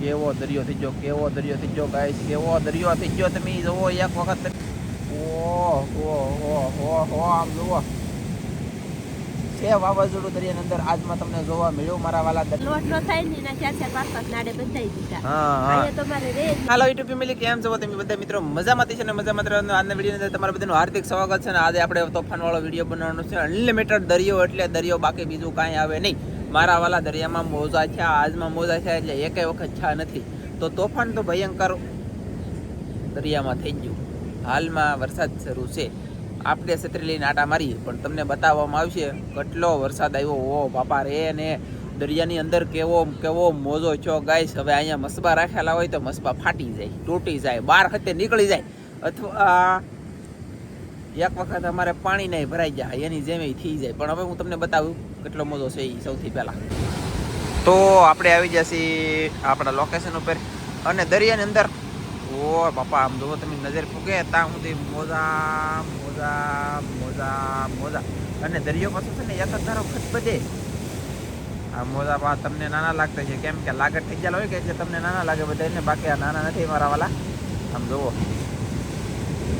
કેવો દરિયો થઈ ગયો કેવો દરિયો થઈ ગયો ગાઈસ કેવો દરિયો થઈ ગયો તમે જુઓ એક વખત ઓહ ઓહ ઓહ ઓહ ઓહ આમ જુઓ. છે વાવાઝોડું દરિયાની અંદર આજમાં તમને જોવા મળ્યું મારા વાલા લોટ નો થાય ને એના ચાર ચાર પાંચ પાંચ નાડે બંધાઈ દીધા. હા હા. તમારે રે હાલો યુટ્યુબ ફેમિલી કેમ છો? તમે બધા મિત્રો મજામાં છે ને? મજામાં રહેવાનું. રહો. આજના વીડિયો અંદર તમારા બધાનું હાર્દિક સ્વાગત છે ને? આજે આપણે તોફાન વાળો વીડિયો બનાવવાનો છે. અનલિમિટેડ દરિયો એટલે દરિયો બાકી બીજું કાંઈ આવે નહીં. મારા વાલા દરિયામાં મોજા છે, આજમાં મોજા છે એટલે એક વખત છા નથી. તો તોફાન તો ભયંકર દરિયામાં થઈ ગયું. હાલમાં વરસાદ શરૂ છે. આપણે છત્રી નાટા મારી પણ તમને બતાવવામાં આવશે, કેટલો વરસાદ આવ્યો. ઓ બાપા રે, ને દરિયાની અંદર કેવો કેવો મોજો છો, ગાઈસ. હવે અહીંયા મસબા રાખેલા હોય તો મસબા ફાટી જાય, તૂટી જાય બાર ખતે નીકળી જાય. અથવા એક વખત અમારે પાણી નહીં ભરાઈ જાય, એની જેમ થઈ જાય. પણ હવે હું તમને બતાવું કેટલો મોજો છે એ સૌથી પહેલા. તો આપણે આવી જશે આપણા લોકેશન ઉપર અને દરિયાની અંદર. ઓ બાપા, આમ જુઓ તમે નજર ફૂકે, ત્યાં સુધી મોજા મોજા મોજા મોજા. અને દરિયો પાછો છે ને એક જ ધારો ખત બધે. આ મોજા પા તમને નાના લાગતા છે કેમ કે લાગત થઈ ગયા હોય કે એટલે તમને નાના લાગે બધાને બાકી આ નાના નથી મારા વાલા. આમ જુઓ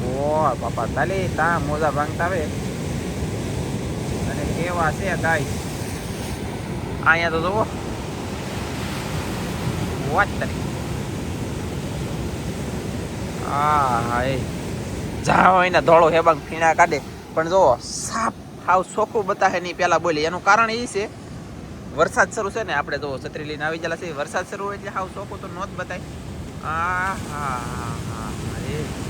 ઓ બાપા, તાલી, તા મોજા ભાંગતા આવે અને કેવા છે ગાય? અહીંયા તો જુઓ. વાત તારી હા હા એ. જા હોય ને, ધોળો હેબાંગ ફીણા કાઢે. પણ જો સાપ હાવ ચોખ્ખું બતાવે નહીં, પેલા બોલી. એનું કારણ એ છે, વરસાદ શરૂ છે ને, આપણે જો છત્રી લઈને આવી ગયેલા છે. વરસાદ શરૂ હોય એટલે હાવ ચોખ્ખું તો નોત જ બતાય. આ હા હા હા, એ.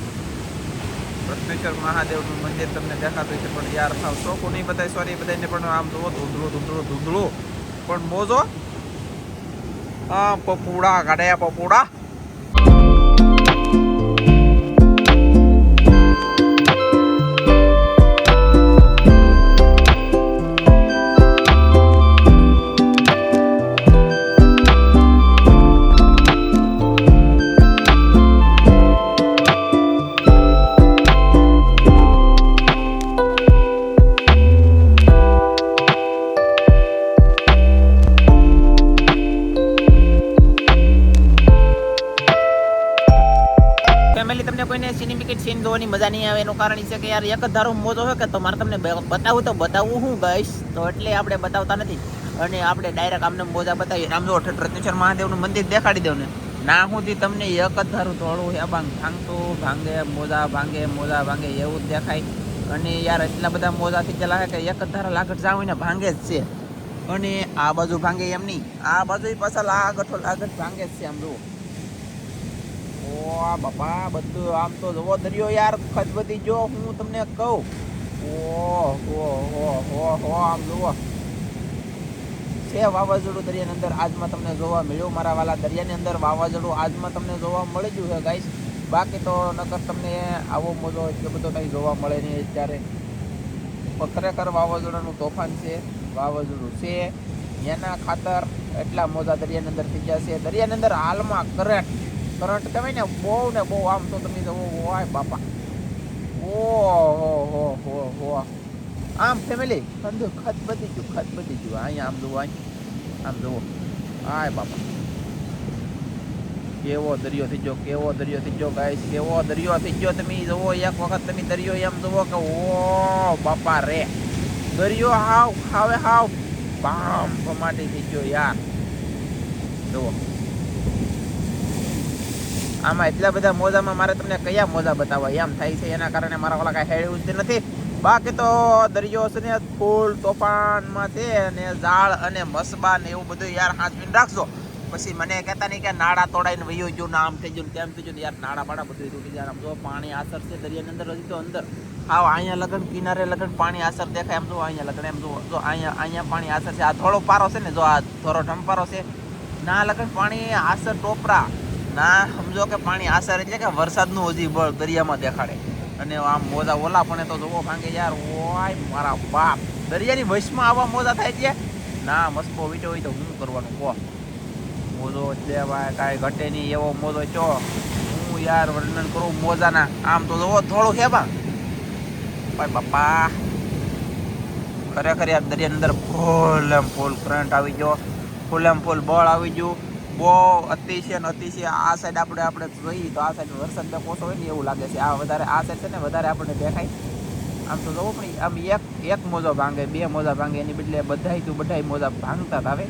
રત્નેશ્વર મહાદેવનું મંદિર તમને દેખાતું છે પણ યાર થાવ ચોખ્ખું નહીં બતાય સોરી બધાને પણ આમ જુઓ, ધૂંધળું ધૂંધળું ધૂંધળું. પણ મોજો પપુડા, કાઢ્યા પપુડા. સિનેમિકેટ સીન જોવાની મજા નહીં આવે, એનું કારણ છે કે યાર એક જ ધારો મોજો હોય કે તો મારે તમને બતાવું તો બતાવવું હું ગઈશ તો એટલે આપણે બતાવતા નથી. અને આપણે ડાયરેક્ટ આમને મોજા બતાવીએ. આમ જો રત્નેશ્વર મહાદેવનું મંદિર દેખાડી દઉં ને. ના સુધી તમને એક જ ધારું ધોળું હેબાંગ ભાંગતું, ભાંગે, મોજા ભાંગે મોજા ભાંગે એવું જ દેખાય. અને યાર એટલા બધા મોજાથી ચલાવે કે એક જ ધારા લાગટ જાવ ને ભાંગે જ છે. અને આ બાજુ ભાંગે એમ નહીં. આ બાજુ પાછા લાગઠો લાગટ ભાંગે જ છે આમ જુઓ. ઓ બાપા, બધું આમ તો જવો દરિયો યાર ખચબતી જો હું તમને કહું. ઓ, હો હો હો હો, આમ જુઓ. છે વાવાઝોડું દરિયાની અંદર, આજમાં તમને જોવા મળ્યું. મારા વાલા દરિયાની અંદર વાવાઝોડું આજમાં તમને જોવા મળી ગયું છે ગાઈસ બાકી તો નકર તમને આવો મોજો એટલો બધો કંઈ જોવા મળે નહીં અત્યારે. ખરેખર વાવાઝોડાનું તોફાન છે, વાવાઝોડું છે. એના ખાતર એટલા મોજા દરિયાની અંદર થઈ ગયા છે. દરિયાની અંદર હાલમાં કરંટ કરંટ કહેવાય ને, બહુ ને બહુ, આમ તો તમે જુઓ હોય બાપા. ઓ, હો હો હો હો. આમ ફેમિલી ખંડ ખત બધી ગયું, ખત બધી ગયું. અહીંયા આમ જુઓ આમ જુઓ. હાય બાપા. કેવો દરિયો થઈ ગયો, કેવો દરિયો થઈ ગયો ગાઈસ કેવો દરિયો થઈ ગયો, તમે જુઓ, એક વખત તમે દરિયો એમ જુઓ કે, ઓ, બાપા રે. દરિયો હાવ ખાવે હાવ. બામ, ભમાટી થઈ ગયો યાર. જુઓ. આમાં એટલા બધા મોજામાં મારે તમને કયા મોજા બતાવવા? એમ થાય છે, એના કારણે મારા ઓલા કાંઈ હેડ જ નથી. બાકી તો દરિયો છે ને, ફૂલ તોફાનમાં છે અને ઝાડ અને મસબા ને એવું બધું યાર હાંચવીને રાખજો પછી મને કહેતા નહીં કે નાળા તોડાઈને વયું ગયું ને આમ થઈ ગયું તેમ થઈ ગયું યાર નાળા પાડા બધું તૂટી જાય આમ જો પાણી આસર છે દરિયાની અંદર, હજી તો અંદર. આવ અહીંયા લગન, કિનારે લગન પાણી આસર દેખાય એમ જો અહીંયા લગન, એમ જો જો અહીંયા અહીંયા પાણી આસર છે. આ થોડો પારો છે ને, જો આ થોડો ઢંપારો છે. ના લગન, પાણી આસર ટોપરા. ના, સમજો કે પાણી આસર એટલે કે વરસાદનું હજી બળ દરિયામાં દેખાડે. અને આમ મોજા ઓલા પણ તો જોવો ભાંગે યાર, ઓય મારા બાપ. દરિયાની વશમાં આવા મોજા થાય છે? ના મસ્કો વીટો હોય તો હું કરવાનું કહો મોજો એટલે ભાઈ કાંઈ ઘટે નહીં એવો મોજો ચો હું યાર વર્ણન કરું મોજાના. આમ તો જોવો થોડું છે બા ભાઈ બાપા. ખરેખર યાર દરિયાની અંદર ફૂલ એમ ફૂલ કરંટ આવી ગયો. ફૂલ એમ ફૂલ બળ આવી ગયું. બહુ અતિશય ને અતિશય આ સાઈડ આપણે આપણે જોઈએ તો આ સાઈડ વરસાદ બે કોસો હોય ને એવું લાગે છે. આ વધારે આ સાઈડ છે ને વધારે આપણને દેખાય. આમ તો જોવો પણ આમ એક એક મોજો ભાંગે, બે મોજા ભાંગે, એની બદલે બધાય તું બધાય મોજા ભાંગતા જ આવે.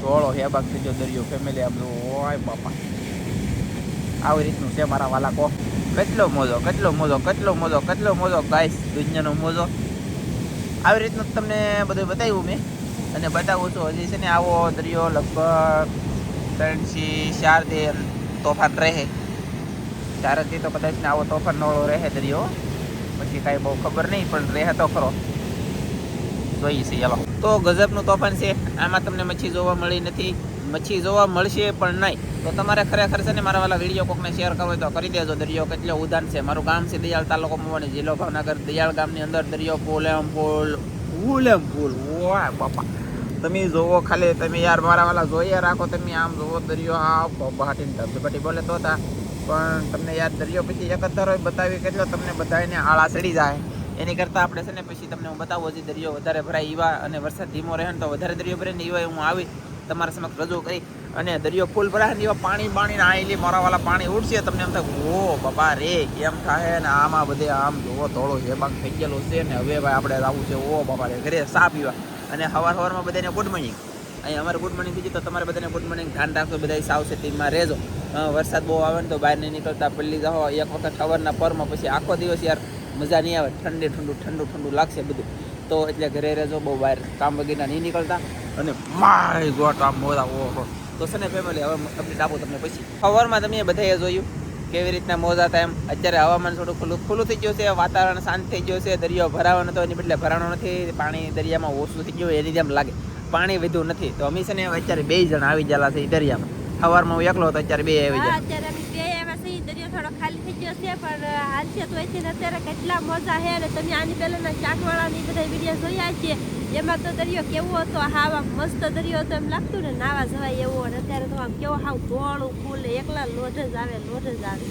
ધોળો હેબાગ ગયો દરિયો ફેમિલી આમ ઓય બાપા. આવી રીતનું છે મારા વાલા કો કેટલો મોજો કેટલો મોજો કેટલો મોજો કેટલો મોજો, ગાઈસ, દુનિયાનો મોજો. આવી રીતનું તમને બધું બતાવ્યું મેં. અને બતાવું છું હજી છે ને આવો દરિયો લગભગ ત્રણથી ચાર દી તોફાન રહે. ચારથી તો કદાચ ને આવો તોફાનવાળો રહે દરિયો. પછી કાંઈ બહુ ખબર નહીં, પણ રહે તો ખરો. જોઈએ છે ચાલો તો ગજબનું તોફાન છે. આમાં તમને મચ્છી જોવા મળી નથી. મચ્છી જોવા મળશે પણ નહીં. તો તમારે ખરેખર છે ને મારા વાલા વીડિયો કોકને શેર કરવો તો કરી દેજો. દરિયો કેટલો ઉદાન છે. મારું ગામ છે દયાળ તાલુકો મોવાની જિલ્લો ભાવનગર. દયાળ ગામની અંદર દરિયો પુલ, એમ પુલ પુલ એમ પુલ ઓય બાપા. તમે જોવો ખાલી, તમે યાર મારા વાલા જોઈએ રાખો, તમે આમ જોવો, દરિયો આ બહાટીને ધબધબાટી બોલે તો હતા પણ તમને યાર દરિયો પછી એક જ ધારો બતાવી કેટલો, તમને બધાને આળા ચડી જાય. એની કરતાં આપણે છે ને પછી તમને હું બતાવું, હજી દરિયો વધારે ભરાય એવા અને વરસાદ ધીમો રહે ને તો વધારે દરિયો ભરે ને એવા હું આવી તમારા સમક્ષ રજૂ કરી. અને દરિયો ફૂલ ભરાય ને પાણી પાણી આવેલી મોરાવાલા પાણી ઉડશે. તમને એમ થાય, ઓ બાપા રે, કેમ થાય ને આમાં બધે આમ જોવો થોડો હેબાંગ થઈ ગયેલો છે. ને હવે ભાઈ આપણે આવું છે, ઓ બાપા રે, ઘરે સા પીવા. અને સવાર સવારમાં બધાને ગુડ મોર્નિંગ અહીં અમારે ગુડ મોર્નિંગ થઈ તો તમારે બધાને ગુડ મોર્નિંગ ધ્યાન રાખજો. બધા સાવચેતીમાં રહેજો. વરસાદ બહુ આવે ને તો બહાર નહીં નીકળતા પલ્લી જાઓ, એક વખત સવારના પરમાં પછી આખો દિવસ યાર મજા નહીં આવે. ઠંડી, ઠંડુ ઠંડુ ઠંડુ લાગશે બધું. તો એટલે ઘરે રહેજો, બહુ બહાર કામ વગેરે નહીં નીકળતા. અને માય ગોટ આમ મોજા ઓહો. તો છે ને ફેમિલી હવે અપડેટ આપું તમને પછી. સવારમાં તમે બધાએ જોયું કેવી રીતના મોજા હતા એમ. અત્યારે હવામાન થોડું ખુલ્લું ખુલ્લું થઈ ગયું છે વાતાવરણ શાંત થઈ ગયું છે દરિયો ભરાવાનો હતો એની બદલે ભરાણો નથી પાણી દરિયામાં ઓછું થઈ ગયું એની જેમ લાગે. પાણી વધ્યું નથી. તો અમે છે ને અત્યારે બે જણ આવી ગયેલા છે દરિયામાં. સવારમાં હું એકલો હતો અત્યારે બે આવી ગયા. અત્યારે અમે બે આવ્યા છે દરિયો થોડો ખાલી ગયો છે પણ હાલ છે તો અહીંથી અત્યારે કેટલા મજા છે અને તમે આની પહેલાંના ચાકવાળાની બધા વીડિયો જોયા છે. એમાં તો દરિયો કેવો હતો? હાવ આમ મસ્ત દરિયો હતો એમ લાગતું ને નાવા જવાય એવો. અને અત્યારે તો આમ કેવો હાવ ગોળું ફૂલ એકલા લોઢ જ આવે લોઢ જ આવે.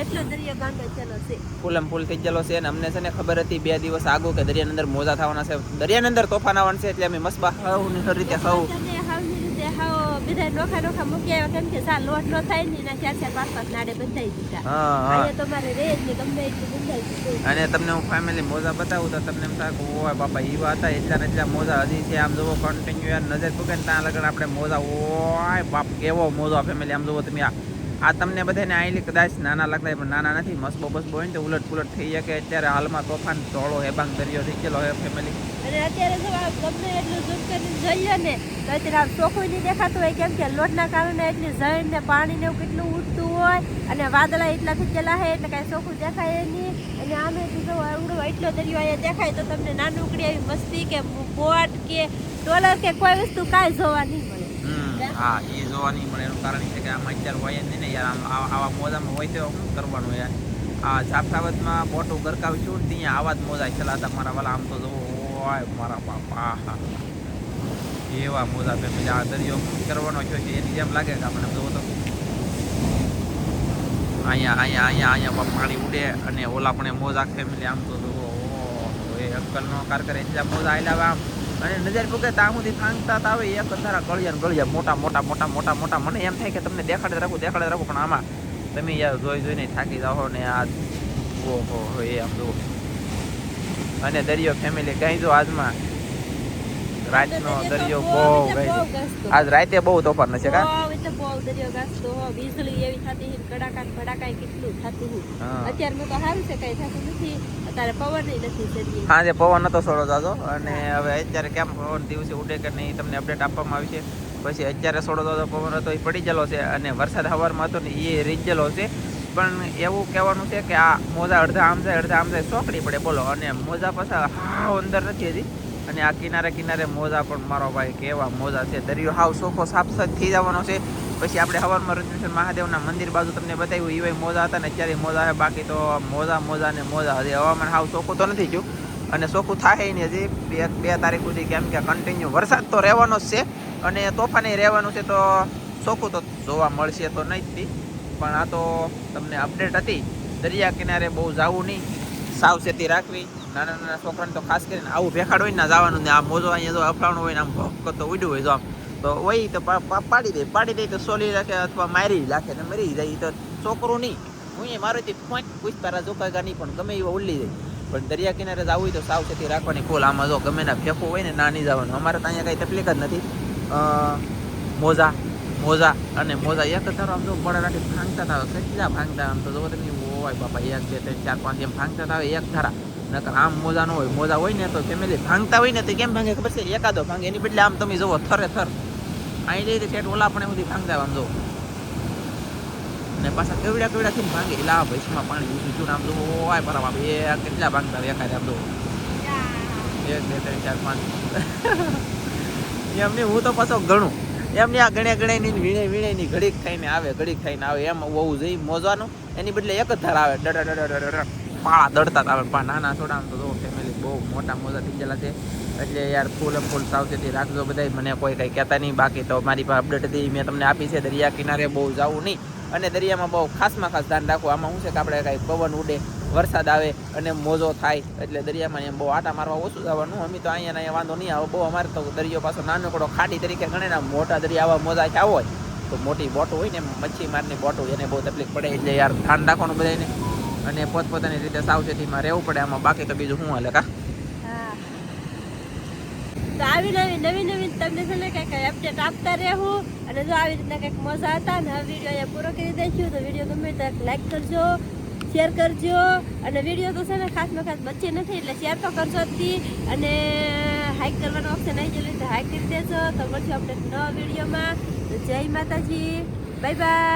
એટલો દરિયો ગાંડો ચેલો છે. ફૂલ એમ ફૂલ થઈ ગયેલો છે અને અમને છે ને ખબર હતી બે દિવસ આગો કે દરિયાની અંદર મોજા થવાના છે. દરિયાની અંદર તોફાન આવવાનું છે એટલે અમે મસ્બા હાવ રીતે તને હાવની રીતે હાવ બધા નોખા નોખા મૂકી આવ્યા કેમ કે સા લોટ ન થાય ને એના ચાર ચાર પાંચ પાંચ નાડે બંધાઈ દીધા હા તમારે રે જ ને ગમે એટલું બંધાઈ અને તમને હું ફેમિલી મોજા બતાવું તો તમને એમ થાય ઓય બાપા એવા હતા એટલા ને એટલા મોજા હજી છે આમ જોવો કન્ટિન્યુ યાર નજર પૂકે ને ત્યાં લગન આપણે મોજા ઓય બાપ કેવો મોજા ફેમિલી આમ જોવો તમે આ આ તમને બધાને આઈલી કદાચ નાના લાગતા પણ નાના નથી મસબો બસબો હોય ને તો ઉલટ પુલટ થઈ શકે. અત્યારે હાલમાં તોફાન, ધોળો હેબાંગ દરિયો થઈ ગયેલો હે ફેમિલી અને અત્યારે જો આ ગમે એટલું ઝૂમ કરીને જોઈએ ને, તો અત્યારે આમ ચોખ્ખું નહીં દેખાતું હોય, કેમ કે લોટના કારણે એટલી જઈને ને પાણી ને એવું કેટલું ઉડતું હોય, અને વાદળા એટલા થઈ હે, એટલે કાંઈ ચોખ્ખું દેખાય નહીં. અને આમે જો આવડો એટલો દરિયો અહીંયા દેખાય, તો તમને નાનું ઉકડી આવી મસ્તી કે બોટ કે ડોલર કે કોઈ વસ્તુ કાંઈ જોવા નહીં હા એ જોવા નહીં મળે એનું કારણ એ છે કે આમાં અત્યારે હોય જ નહીં ને યાર આમ આવા મોજામાં હોય તો શું કરવાનું યાર? આ જાફરાબાદમાં બોટું ગરકાવી છું ત્યાં આવા જ મોજા ચલાતા મારા વાલા આમ તો જોવો હોય મારા બાપા હા એવા મોજા ફેમિલી આ દરિયો કરવાનો છે એની જેમ લાગે કે આપણે જોવો તો. અહીંયા અહીંયા અહીંયા અહીંયા પાણી ઉડે અને ઓલા પણ મોજા ફેમિલી આમ તો જોવો ઓહો, એ અક્કલનો કાર કરે મોજા આયલા આમ. અને નજર પૂકે તા સુધી ફાંગતા તા આવે એક અંધારા ગળિયા ગળિયા, મોટા મોટા મોટા મોટા મોટા. મને એમ થાય કે તમને દેખાડે રાખું દેખાડે રાખું, પણ આમાં તમે યાર જોઈ, જોઈને થાકી જાઓ ને આ ઓહો એ આમ જુઓ. અને દરિયો ફેમિલી કઈ જો આજમાં રાતનો દરિયો બહુ ગઈ આજ રાતે બહુ તોફાન છે કા? બહુ દરિયો ગાજતો. હો વીજળી એવી થતી હતી કડાકા કડાકા કેટલું થતું હા. તો છે કઈ થતું નથી. અત્યારે પવન નથી પવન નતો સોડો જાજો. અને હવે અત્યારે કેમ પવન દિવસે ઉડે કે નહીં તમને અપડેટ આપવામાં આવી છે. પછી અત્યારે સોડો જાજો પવન હતો એ પડી ગયેલો છે. અને વરસાદ હવારમાં હતો ને એ રીંજેલો છે. પણ એવું કહેવાનું છે કે આ મોજા અડધા આમ જાય અડધા આમ જાય સોકડી પડે. બોલો અને મોજા પાછા હાવ અંદર નથી હજી. અને આ કિનારે કિનારે મોજા પણ મારો ભાઈ કેવા મોજા છે. દરિયો હાવ સોખો સાફ સાફ થઈ જવાનો છે. પછી આપણે હવારમાં રજનીશન મહાદેવના મંદિર બાજુ તમને બતાવ્યું એવાય મોજા હતા ને અત્યારે મોજા છે. બાકી તો મોજા મોજા ને મોજા હજી હવામાન હાવ ચોખ્ખું તો નથી થયું. અને ચોખ્ખું થાય નહીં હજી. બે બે તારીખ સુધી કેમ કે કન્ટિન્યુ વરસાદ તો રહેવાનો જ છે. અને તોફાને રહેવાનું છે તો ચોખ્ખું તો જોવા મળશે તો નહીં જ. પણ આ તો તમને અપડેટ હતી. દરિયા કિનારે બહુ જવું નહીં. સાવચેતી રાખવી. નાના નાના છોકરાને તો ખાસ કરીને આવું ભેખાડ હોય ને જવાનું ને આ મોજો અહીંયા જો અફડાણું હોય ને આમ ભોગ તો ઉડ્યું હોય જો આમ. તો હોય તો પાડી દે પાડી દે તો સોલી રાખે અથવા મારી રાખે ને મરી જાય તો છોકરું નહીં. હું એ મારુંથી પોઈન્ટ પૂછતા જોકાગા નહીં, પણ ગમે એવા ઉલ્લી જાય. પણ દરિયા કિનારે જવું હોય તો સાવચેતી રાખવાની ફૂલ આમાં જો ગમે ના ફેંકવું હોય ને ના નહીં જવાનું. અમારે તો અહીંયા કાંઈ તકલીફ જ નથી. મોજા મોજા અને મોજા એક ધારો આમ જો બળા રાખી ભાંગતા હતા કેટલા ભાંગતા આમ તો જો તમે. ઓય બાપા, એક, બે, ત્રણ, ચાર, પાંચ, એમ ભાંગતા હતા એક ધારા. નકર આમ મોજા ન હોય, મોજા હોય ને તો ફેમિલી ભાંગતા હોય ને તો કેમ ભાંગે? ખબર છે? એકાદો ભાંગે. એની બદલે આમ તમે જોવો થરે, થર. અહીં જઈ રીતે ઓલા પણ સુધી ભાંગતા આમ જુઓ. ને પાછા કેવડા કેવડા થી ભાંગે? આ ભેસમાં પાણી ઊંચું ને આમ જો ઓય બરાબર એ કેટલા ભાંગતા હોય એકાદ, આમ જુઓ. એક, બે, ત્રણ, ચાર, પાંચ. એમ નહીં હું તો પાછો ગણું. એમની આ ગણે ગણે ની વીણે વીણે ની ઘડીક થઈને આવે, ઘડીક થઈને આવે. એમ હોવું જોઈએ મોજવાનું એની બદલે એક જ ધાર આવે. ડડ ડડ ડડ પાળા દડતા હતા, પણ નાના છોડા તો ફેમિલી બહુ મોટા મોજા થઈ ગયેલા છે. એટલે યાર ફૂલ ફૂલ સાવચેતી રાખજો બધા મને કોઈ કંઈ કહેતા નહીં. બાકી તો મારી પાસે અપડેટ હતી, મેં તમને આપી છે દરિયા કિનારે બહુ જવું નહીં. અને દરિયામાં બહુ ખાસમાં ખાસ ધ્યાન રાખવું આમાં શું છે કે આપણે કાંઈ પવન ઉડે, વરસાદ આવે અને મોજો થાય, એટલે દરિયામાં એમ બહુ આટા મારવા ઓછું જવાનું. અમે તો અહીંયા અહીંયા વાંધો નહીં આવે. બહુ અમારે તો દરિયો પાછો નાનકડો ખાડી તરીકે ગણે ને મોટા દરિયા આવા મોજા થયા હોય, તો મોટી બોટો હોય ને મચ્છી મારની બોટો એને બહુ તકલીફ પડે. એટલે યાર ધ્યાન રાખવાનું બધાને અને પોતપોતાની રીતે સાવચેતીમાં રહેવું પડે, આમાં બાકી તો બીજું હાલે કા? તો આવી નવી નવી નવી તમને છે ને કંઈક અપડેટ આપતા રહેવું અને જો આવી રીતના કંઈક મજા હતા ને આ વીડિયો અહીંયા પૂરો કરી દઈશું તો વીડિયો ગમે તો લાઈક કરજો શેર કરજો અને વીડિયો તો છે ને ખાસમાં ખાસ બચ્ચે નથી, એટલે શેર તો કરજો જ અને હાઈક કરવાનો ઓપ્શન આવી ગયેલો તો હાઈક કરી દેજો. તો મળશું આપણે નવા વિડીયોમાં જય માતાજી. Bye bye